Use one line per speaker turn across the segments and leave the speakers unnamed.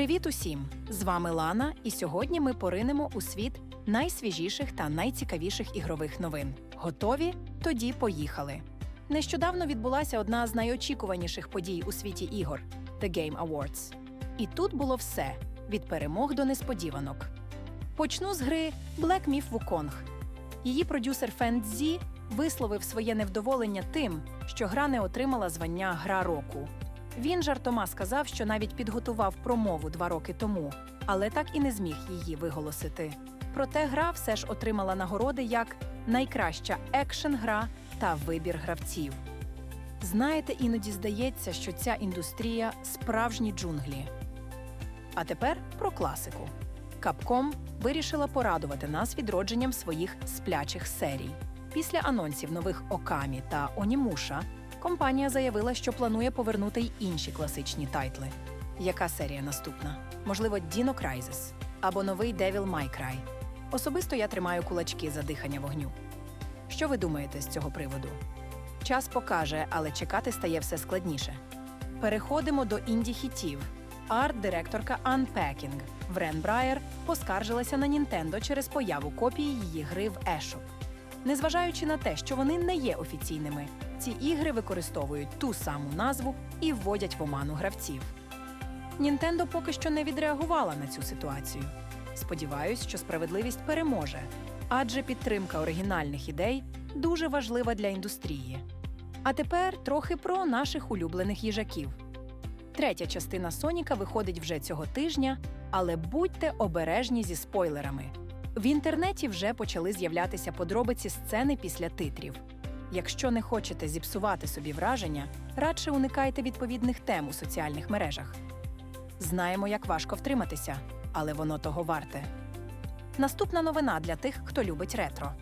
Привіт усім! З вами Лана, і сьогодні ми поринемо у світ найсвіжіших та найцікавіших ігрових новин. Готові? Тоді поїхали. Нещодавно відбулася одна з найочікуваніших подій у світі ігор The Game Awards. І тут було все від перемог до несподіванок. Почну з гри Black Myth Wukong. Її продюсер Фен Цзі висловив своє невдоволення тим, що гра не отримала звання Гра року. Він жартома сказав, що навіть підготував промову два роки тому, але так і не зміг її виголосити. Проте гра все ж отримала нагороди як найкраща екшен-гра та вибір гравців. Знаєте, іноді здається, що ця індустрія справжні джунглі. А тепер про класику. Capcom вирішила порадувати нас відродженням своїх сплячих серій. Після анонсів нових Окамі та Онімуша компанія заявила, що планує повернути й інші класичні тайтли. Яка серія наступна? Можливо, Dino Crisis або новий Devil May Cry. Особисто я тримаю кулачки за дихання вогню. Що ви думаєте з цього приводу? Час покаже, але чекати стає все складніше. Переходимо до інді-хітів. Арт-директорка Unpacking Врен Брайер поскаржилася на Nintendo через появу копії її гри в eShop. Незважаючи на те, що вони не є офіційними, ці ігри використовують ту саму назву і вводять в оману гравців. Нінтендо поки що не відреагувала на цю ситуацію. Сподіваюсь, що справедливість переможе, адже підтримка оригінальних ідей дуже важлива для індустрії. А тепер трохи про наших улюблених їжаків. Третя частина Соніка виходить вже цього тижня, але будьте обережні зі спойлерами. В інтернеті вже почали з'являтися подробиці сцени після титрів. Якщо не хочете зіпсувати собі враження, радше уникайте відповідних тем у соціальних мережах. Знаємо, як важко втриматися, але воно того варте. Наступна новина для тих, хто любить ретро.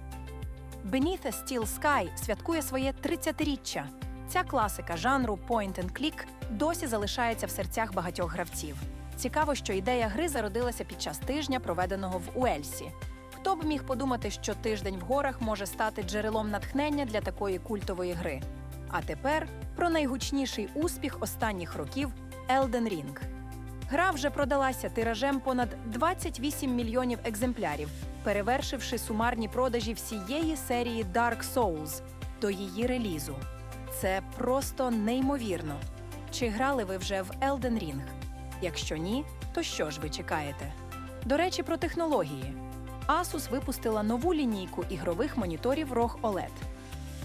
Beneath a Steel Sky святкує своє 30-річчя. Ця класика жанру point and click досі залишається в серцях багатьох гравців. Цікаво, що ідея гри зародилася під час тижня, проведеного в Уельсі. Хто б міг подумати, що тиждень в горах може стати джерелом натхнення для такої культової гри? А тепер про найгучніший успіх останніх років Elden Ring. Гра вже продалася тиражем понад 28 мільйонів екземплярів, перевершивши сумарні продажі всієї серії Dark Souls до її релізу. Це просто неймовірно. Чи грали ви вже в Elden Ring? Якщо ні, то що ж ви чекаєте? До речі, про технології. Asus випустила нову лінійку ігрових моніторів ROG OLED.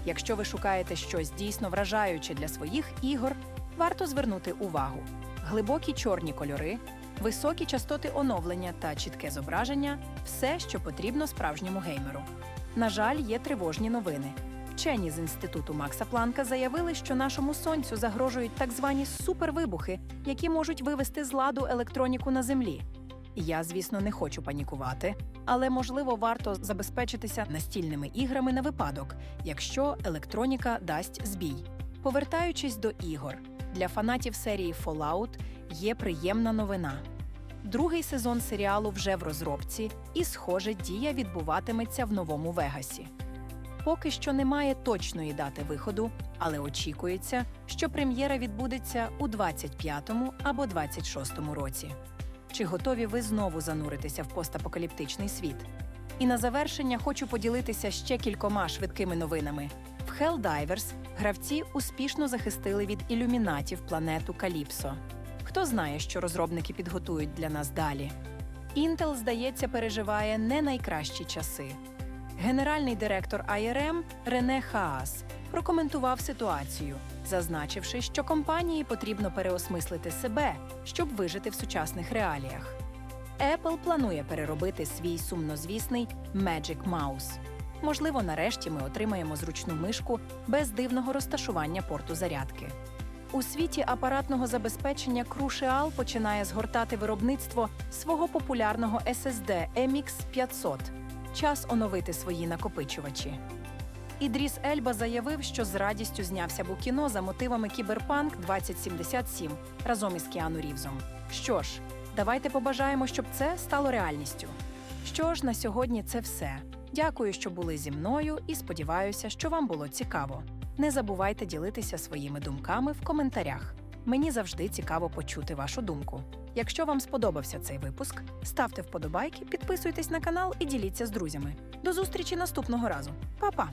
Якщо ви шукаєте щось дійсно вражаюче для своїх ігор, варто звернути увагу. Глибокі чорні кольори, високі частоти оновлення та чітке зображення все, що потрібно справжньому геймеру. На жаль, є тривожні новини. Вчені з інституту Макса Планка заявили, що нашому сонцю загрожують так звані супервибухи, які можуть вивести з ладу електроніку на землі. Я, звісно, не хочу панікувати, але можливо варто забезпечитися настільними іграми на випадок, якщо електроніка дасть збій. Повертаючись до ігор, для фанатів серії Fallout є приємна новина. Другий сезон серіалу вже в розробці, і, схоже, дія відбуватиметься в новому Вегасі. Поки що немає точної дати виходу, але очікується, що прем'єра відбудеться у 25-му або 26-му році. Чи готові ви знову зануритися в постапокаліптичний світ? І на завершення хочу поділитися ще кількома швидкими новинами. В Helldivers гравці успішно захистили від ілюмінатів планету Каліпсо. Хто знає, що розробники підготують для нас далі? Intel, здається, переживає не найкращі часи. Генеральний директор IRM Рене Хаас прокоментував ситуацію, зазначивши, що компанії потрібно переосмислити себе, щоб вижити в сучасних реаліях. Apple планує переробити свій сумнозвісний Magic Mouse. Можливо, нарешті ми отримаємо зручну мишку без дивного розташування порту зарядки. У світі апаратного забезпечення Crucial починає згортати виробництво свого популярного SSD MX 500. Час оновити свої накопичувачі. Ідріс Ельба заявив, що з радістю знявся б у кіно за мотивами Кіберпанк 2077 разом із Кіану Рівзом. Що ж, давайте побажаємо, щоб це стало реальністю. Що ж, на сьогодні це все. Дякую, що були зі мною, і сподіваюся, що вам було цікаво. Не забувайте ділитися своїми думками в коментарях. Мені завжди цікаво почути вашу думку. Якщо вам сподобався цей випуск, ставте вподобайки, підписуйтесь на канал і діліться з друзями. До зустрічі наступного разу. Па-па!